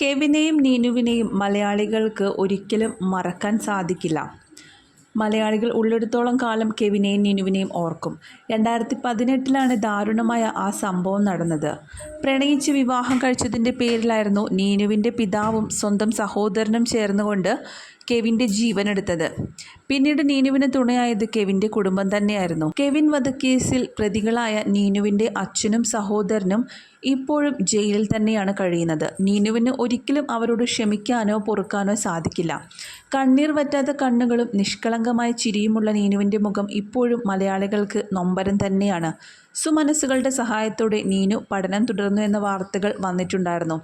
കെവിനെയും നീനുവിനെയും മലയാളികൾക്ക് ഒരിക്കലും മറക്കാൻ സാധിക്കില്ല. മലയാളികൾ ഉള്ളിടത്തോളം കാലം കെവിനെയും നീനുവിനെയും ഓർക്കും. രണ്ടായിരത്തി പതിനെട്ടിലാണ് ദാരുണമായ ആ സംഭവം നടന്നത്. പ്രണയിച്ച് വിവാഹം കഴിച്ചതിന്റെ പേരിലായിരുന്നു നീനുവിന്റെ പിതാവും സ്വന്തം സഹോദരനും ചേർന്നുകൊണ്ട് കെവിന്റെ ജീവനെടുത്തത് പിന്നീട് നീനുവിന് തുണയായത് കെവിന്റെ കുടുംബം തന്നെയായിരുന്നു. കെവിൻ വധക്കേസിൽ പ്രതികളായ നീനുവിന്റെ അച്ഛനും സഹോദരനും ഇപ്പോഴും ജയിലിൽ തന്നെയാണ് കഴിയുന്നത്. നീനുവിന് ഒരിക്കലും അവരോട് ക്ഷമിക്കാനോ പൊറുക്കാനോ സാധിക്കില്ല. കണ്ണീർ വറ്റാത്ത കണ്ണുകളും നിഷ്കളങ്കമായ ചിരിയുമുള്ള നീനുവിന്റെ മുഖം ഇപ്പോഴും മലയാളികൾക്ക് നൊമ്പരം തന്നെയാണ്. സുമനസ്സുകളുടെ സഹായത്തോടെ നീനു പഠനം തുടർന്നു എന്ന വാർത്തകൾ വന്നിട്ടുണ്ടായിരുന്നു.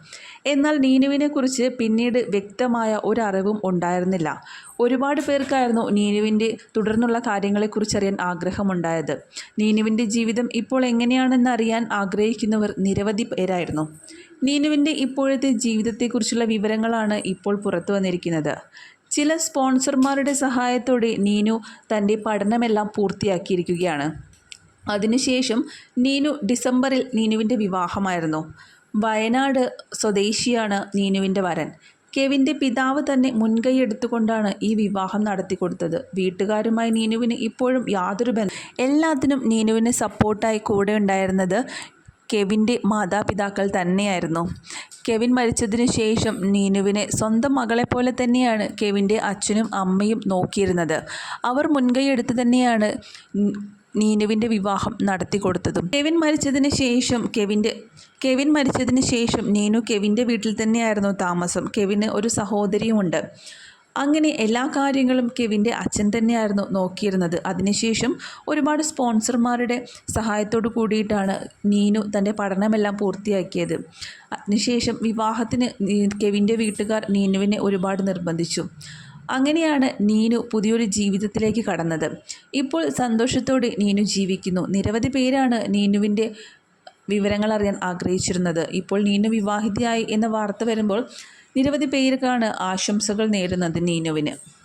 എന്നാൽ നീനുവിനെക്കുറിച്ച് പിന്നീട് വ്യക്തമായ ഒരറിവും ഉണ്ടായിരുന്നില്ല. ഒരുപാട് പേർക്കായിരുന്നു നീനുവിന്റെ തുടർന്നുള്ള കാര്യങ്ങളെക്കുറിച്ചറിയാൻ ആഗ്രഹമുണ്ടായത്. നീനുവിന്റെ ജീവിതം ഇപ്പോൾ എങ്ങനെയാണെന്ന് അറിയാൻ ആഗ്രഹിക്കുന്നവർ നിരവധി പേരായിരുന്നു. നീനുവിന്റെ ഇപ്പോഴത്തെ ജീവിതത്തെക്കുറിച്ചുള്ള വിവരങ്ങളാണ് ഇപ്പോൾ പുറത്തു വന്നിരിക്കുന്നത്. ചില സ്പോൺസർമാരുടെ സഹായത്തോടെ നീനു തന്റെ പഠനമെല്ലാം പൂർത്തിയാക്കിയിരിക്കുകയാണ്. അതിനുശേഷം നീനു ഡിസംബറിൽ നീനുവിന്റെ വിവാഹമായിരുന്നു. വയനാട് സ്വദേശിയാണ് നീനുവിന്റെ വരൻ. കെവിന്റെ പിതാവ് തന്നെ മുൻകൈ എടുത്തുകൊണ്ടാണ് ഈ വിവാഹം നടത്തിക്കൊടുത്തത്. വീട്ടുകാരുമായി നീനുവിന് ഇപ്പോഴും യാതൊരു ബന്ധം എല്ലാത്തിനും നീനുവിന് സപ്പോർട്ടായി കൂടെ ഉണ്ടായിരുന്നത് കെവിന്റെ മാതാപിതാക്കൾ തന്നെയായിരുന്നു. കെവിൻ മരിച്ചതിന് ശേഷം നീനുവിനെ സ്വന്തം മകളെപ്പോലെ തന്നെയാണ് കെവിന്റെ അച്ഛനും അമ്മയും നോക്കിയിരുന്നത്. അവർ മുൻകൈ മുൻകൈയെടുത്ത് തന്നെയാണ് നീനുവിന്റെ വിവാഹം നടത്തി കൊടുത്തതും. കെവിൻ മരിച്ചതിന് ശേഷം കെവിന്റെ കെവിൻ മരിച്ചതിന് ശേഷം നീനു കെവിന്റെ വീട്ടിൽ തന്നെയായിരുന്നു താമസം. കെവിന് ഒരു സഹോദരിയുമുണ്ട്. അങ്ങനെ എല്ലാ കാര്യങ്ങളും കെവിന്റെ അച്ഛൻ തന്നെയായിരുന്നു നോക്കിയിരുന്നത്. അതിനുശേഷം ഒരുപാട് സ്പോൺസർമാരുടെ സഹായത്തോടു കൂടിയിട്ടാണ് നീനു തന്റെ പഠനമെല്ലാം പൂർത്തിയാക്കിയത്. അതിനുശേഷം വിവാഹത്തിന് കെവിന്റെ വീട്ടുകാർ നീനുവിനെ ഒരുപാട് നിർബന്ധിച്ചു. അങ്ങനെയാണ് നീനു പുതിയൊരു ജീവിതത്തിലേക്ക് കടന്നത്. ഇപ്പോൾ സന്തോഷത്തോടെ നീനു ജീവിക്കുന്നു. നിരവധി പേരാണ് നീനുവിന്റെ വിവരങ്ങൾ അറിയാൻ ആഗ്രഹിച്ചിരുന്നത്. ഇപ്പോൾ നീനു വിവാഹിതയായി എന്ന വാർത്ത വരുമ്പോൾ നിരവധി പേർക്കാണ് ആശംസകൾ നേരുന്നത് നീനുവിന്.